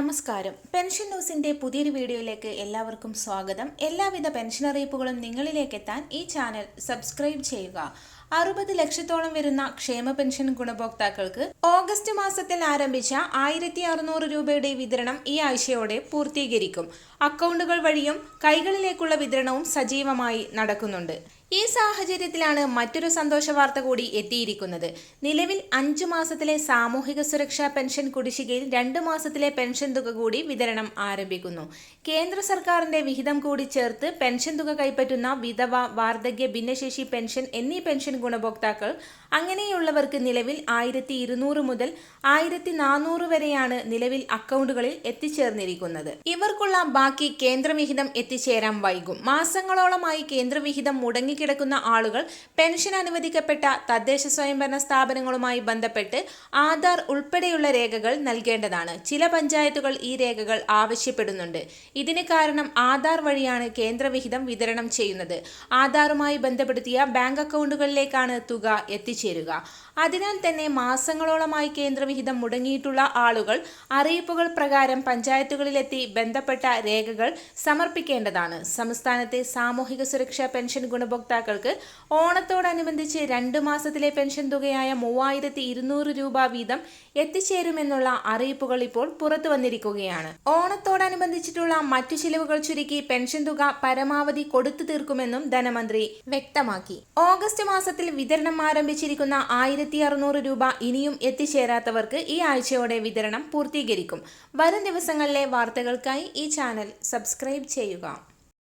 നമസ്കാരം. പെൻഷൻ ന്യൂസിന്റെ പുതിയൊരു വീഡിയോയിലേക്ക് എല്ലാവർക്കും സ്വാഗതം. എല്ലാവിധ പെൻഷൻ അറിയിപ്പുകളും നിങ്ങളിലേക്ക് എത്താൻ ഈ ചാനൽ സബ്സ്ക്രൈബ് ചെയ്യുക. അറുപത് ലക്ഷത്തോളം വരുന്ന ക്ഷേമ പെൻഷൻ ഗുണഭോക്താക്കൾക്ക് ഓഗസ്റ്റ് മാസത്തിൽ ആരംഭിച്ച ആയിരത്തി അറുന്നൂറ് രൂപയുടെ വിതരണം ഈ ആഴ്ചയോടെ പൂർത്തീകരിക്കും. അക്കൗണ്ടുകൾ വഴിയും കൈകളിലേക്കുള്ള വിതരണവും സജീവമായി നടക്കുന്നുണ്ട്. ഈ സാഹചര്യത്തിലാണ് മറ്റൊരു സന്തോഷ വാർത്ത കൂടി എത്തിയിരിക്കുന്നത്. നിലവിൽ അഞ്ചു മാസത്തിലെ സാമൂഹിക സുരക്ഷാ പെൻഷൻ കുടിശ്ശികയിൽ രണ്ട് മാസത്തിലെ പെൻഷൻ തുക കൂടി വിതരണം ആരംഭിക്കുന്നു. കേന്ദ്ര സർക്കാരിന്റെ വിഹിതം കൂടി ചേർത്ത് പെൻഷൻ തുക കൈപ്പറ്റുന്ന വിധവ വാർദ്ധക്യ ഭിന്നശേഷി പെൻഷൻ എന്നീ പെൻഷൻ ഗുണഭോക്താക്കൾ അങ്ങനെയുള്ളവർക്ക് നിലവിൽ ആയിരത്തി ഇരുന്നൂറ് മുതൽ ആയിരത്തി നാനൂറ് വരെയാണ് നിലവിൽ അക്കൗണ്ടുകളിൽ എത്തിച്ചേർന്നിരിക്കുന്നത്. ഇവർക്കുള്ള ബാക്കി കേന്ദ്രവിഹിതം എത്തിച്ചേരാൻ വൈകും. മാസങ്ങളോളമായി കേന്ദ്രവിഹിതം മുടങ്ങിക്കിടക്കുന്ന ആളുകൾ പെൻഷൻ അനുവദിക്കപ്പെട്ട തദ്ദേശ സ്വയംഭരണ സ്ഥാപനങ്ങളുമായി ബന്ധപ്പെട്ട് ആധാർ ഉൾപ്പെടെയുള്ള രേഖകൾ നൽകേണ്ടതാണ്. ചില പഞ്ചായത്തുകൾ ഈ രേഖകൾ ആവശ്യപ്പെടുന്നുണ്ട്. ഇതിന് കാരണം ആധാർ വഴിയാണ് കേന്ദ്രവിഹിതം വിതരണം ചെയ്യുന്നത്. ആധാറുമായി ബന്ധപ്പെടുത്തിയ ബാങ്ക് അക്കൗണ്ടുകളിലേക്കാണ് തുക എത്തിച്ചേരുക. അതിനാൽ തന്നെ മാസങ്ങളോളമായി കേന്ദ്രവിഹിതം മുടങ്ങിയിട്ടുള്ള ആളുകൾ അറിയിപ്പുകൾ പ്രകാരം പഞ്ചായത്തുകളിലെത്തി ബന്ധപ്പെട്ട രേഖകൾ സമർപ്പിക്കേണ്ടതാണ്. സംസ്ഥാനത്തെ സാമൂഹിക സുരക്ഷാ പെൻഷൻ ഗുണഭോക്താക്കൾക്ക് ഓണത്തോടനുബന്ധിച്ച് രണ്ട് മാസത്തിലെ പെൻഷൻ തുകയായ മൂവായിരത്തി ഇരുന്നൂറ് രൂപ വീതം എത്തിച്ചേരുമെന്നുള്ള അറിയിപ്പുകൾ ഇപ്പോൾ പുറത്തു വന്നിരിക്കുകയാണ്. ഓണത്തോടനുബന്ധിച്ചിട്ടുള്ള മറ്റു ചിലവുകൾ ചുരുക്കി പെൻഷൻ തുക പരമാവധി കൊടുത്തു തീർക്കുമെന്നും ധനമന്ത്രി വ്യക്തമാക്കി. ഓഗസ്റ്റ് മാസത്തിൽ വിതരണം ആരംഭിച്ചിരിക്കുന്ന ആയിരത്തി അറുന്നൂറ് രൂപ ഇനിയും എത്തിച്ചേരാത്തവർക്ക് ഈ ആഴ്ചയോടെ വിതരണം പൂർത്തീകരിക്കും. വരും ദിവസങ്ങളിലെ വാർത്തകൾക്കായി ഈ ചാനൽ സബ്സ്ക്രൈബ് ചെയ്യുക.